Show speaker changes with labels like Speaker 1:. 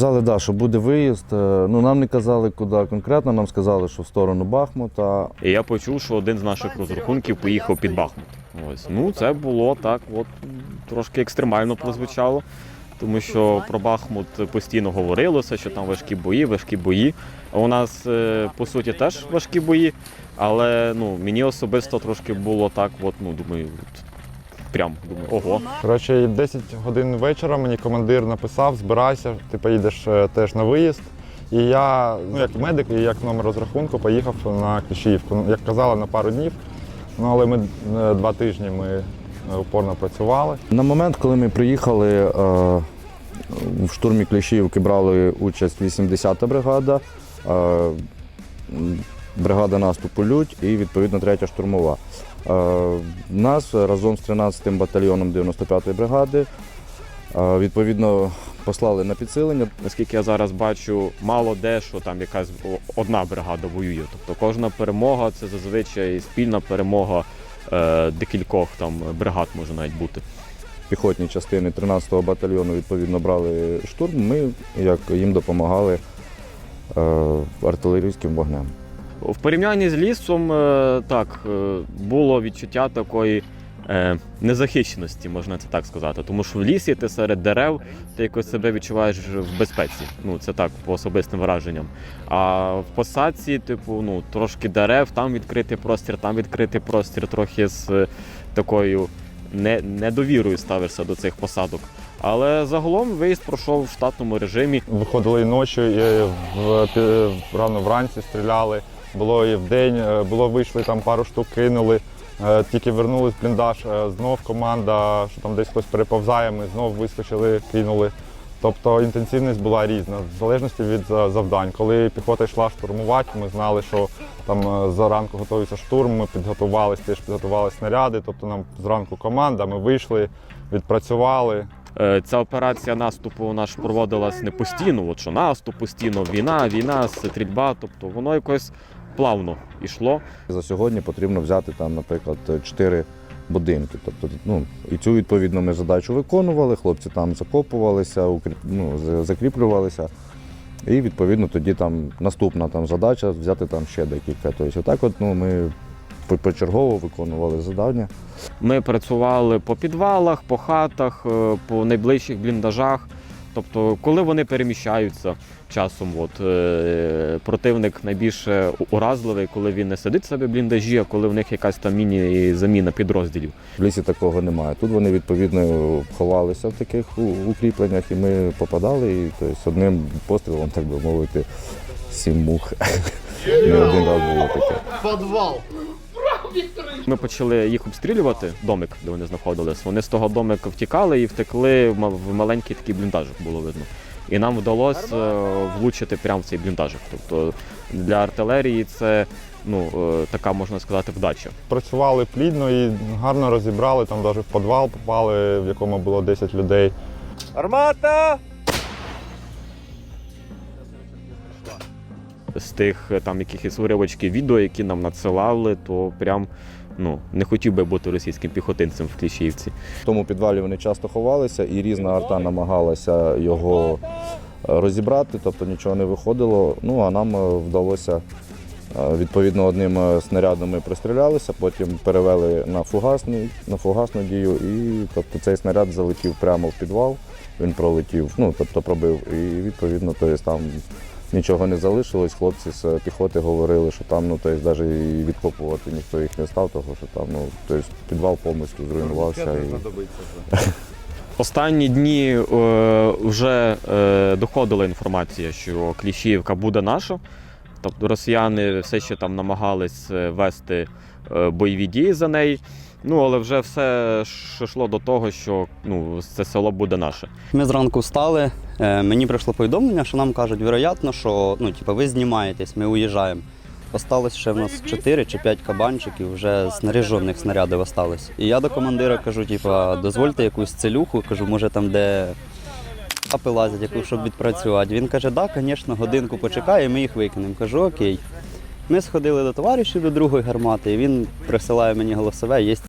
Speaker 1: Казали, да, що буде виїзд. Е, Ну, нам не казали, куди конкретно, нам сказали, що в сторону Бахмута.
Speaker 2: І я почув, що один з наших розрахунків поїхав під Бахмут. Ось ну це було так, от трошки екстремально прозвучало. Тому що про Бахмут постійно говорилося, що там важкі бої, важкі бої. А у нас е, по суті теж важкі бої, але ну мені особисто трошки було так, от ну думаю, прям думаю, ого.
Speaker 3: Коротше, 10 годин вечора мені командир написав, збирайся, ти поїдеш е, теж на виїзд. І я, ну як медик і як номер розрахунку, поїхав на Кліщіївку. Ну, Як казали, на пару днів. Ну але ми е, два тижні ми е, упорно працювали.
Speaker 1: На момент, коли ми приїхали, в штурмі Кліщіївки брали участь 80-та бригада, бригада наступу Лють і відповідно 3-я штурмова. Е, Нас разом з 13-м батальйоном 95-ї бригади е, відповідно послали на підсилення.
Speaker 2: Наскільки я зараз бачу, мало де, що там якась одна бригада воює. Тобто кожна перемога це зазвичай спільна перемога е, декількох там бригад може навіть бути.
Speaker 1: Піхотні частини 13-го батальйону відповідно брали штурм. Ми як їм допомагали артилерійським вогнем.
Speaker 2: В порівнянні з лісом, е, так, е, було відчуття такої е, незахищеності, можна це так сказати. Тому що в лісі ти серед дерев ти якось себе відчуваєш в безпеці. Ну, це так, по особистим враженням. А в посадці, типу, ну, трошки дерев, там відкритий простір, там відкритий простір, трохи з такою не, недовірою ставишся до цих посадок. Але загалом виїзд пройшов в штатному режимі.
Speaker 3: Виходили і ночі, і в, рано вранці стріляли. Було і вдень, е, було вийшли там пару штук кинули. Е, Тільки вернулись в бліндаж, е, знов команда, що там десь хтось переповзає, ми знов вискочили, кинули. Тобто інтенсивність була різна, в залежності від завдань. Коли піхота йшла штурмувати, ми знали, що там зранку готується штурм, ми підготувалися, теж підготували снаряди. Тобто нам зранку команда, ми вийшли, відпрацювали.
Speaker 2: Ця операція наступу у нас проводилась не постійно, от що наступ постійно, війна, війна, стрільба. Тобто воно якось плавно йшло.
Speaker 1: За сьогодні потрібно взяти там, наприклад, чотири будинки. Тобто, ну, і цю відповідно ми задачу виконували, хлопці там закопувалися, укріп, ну, закріплювалися. І відповідно тоді там наступна там задача взяти там ще декілька. Тобто, отак от ну, ми почергово виконували завдання.
Speaker 2: Ми працювали по підвалах, по хатах, е, по найближчих бліндажах. Тобто, коли вони переміщаються часом, от, е, противник найбільше уразливий, коли він не сидить в себе в бліндажі, а коли в них якась там міні-заміна підрозділів.
Speaker 1: В лісі такого немає. Тут вони відповідно ховалися в таких укріпленнях, і ми попадали, і тобто, одним пострілом, так би мовити, сім мух. Не один раз було таке.
Speaker 2: Ми почали їх обстрілювати, домик, де вони знаходились. Вони з того домика втікали і втекли в маленький такий бліндажик, було видно. І нам вдалося е, влучити прямо в цей бліндажик. Тобто для артилерії це ну, е, така, можна сказати, вдача.
Speaker 3: Працювали плідно і гарно розібрали, там навіть в підвал попали, в якому було 10 людей.
Speaker 2: З тих е, там якихось уривочків відео, які нам надсилали, то прям ну, не хотів би бути російським піхотинцем в Кліщівці.
Speaker 1: В тому підвалі вони часто ховалися, і різна арта намагалася його е, розібрати, тобто нічого не виходило. Ну а нам е, вдалося відповідно одним снарядом ми пристрілялися, потім перевели на фугасний, на фугасну дію, і тобто цей снаряд залетів прямо в підвал. Він пролетів, ну тобто пробив, і відповідно, тобто там. Нічого не залишилось. Хлопці з піхоти говорили, що там ну тобто, навіть і відкопувати ніхто їх не став, тому що там ну тобто, підвал повністю зруйнувався. І...
Speaker 2: Останні дні е, вже е, доходила інформація, що Кліщіївка буде наша. Тобто росіяни все ще там намагались е, вести е, бойові дії за неї. Ну, але вже все йшло до того, що ну, це село буде наше.
Speaker 4: Ми зранку встали, е, мені прийшло повідомлення, що нам кажуть, вероятно, що ну, типу, ви знімаєтесь, ми уїжджаємо. Осталось ще в нас 4 чи 5 кабанчиків, вже снаряжених снарядів осталось. І я до командира кажу, типу, дозвольте якусь целюху, кажу, може там, де апи лазять, яку, щоб відпрацювати. Він каже, так, да, звісно, годинку почекай, і ми їх викинемо. Кажу, окей. Ми сходили до товаришів до другої гармати, і він присилає мені голосове, є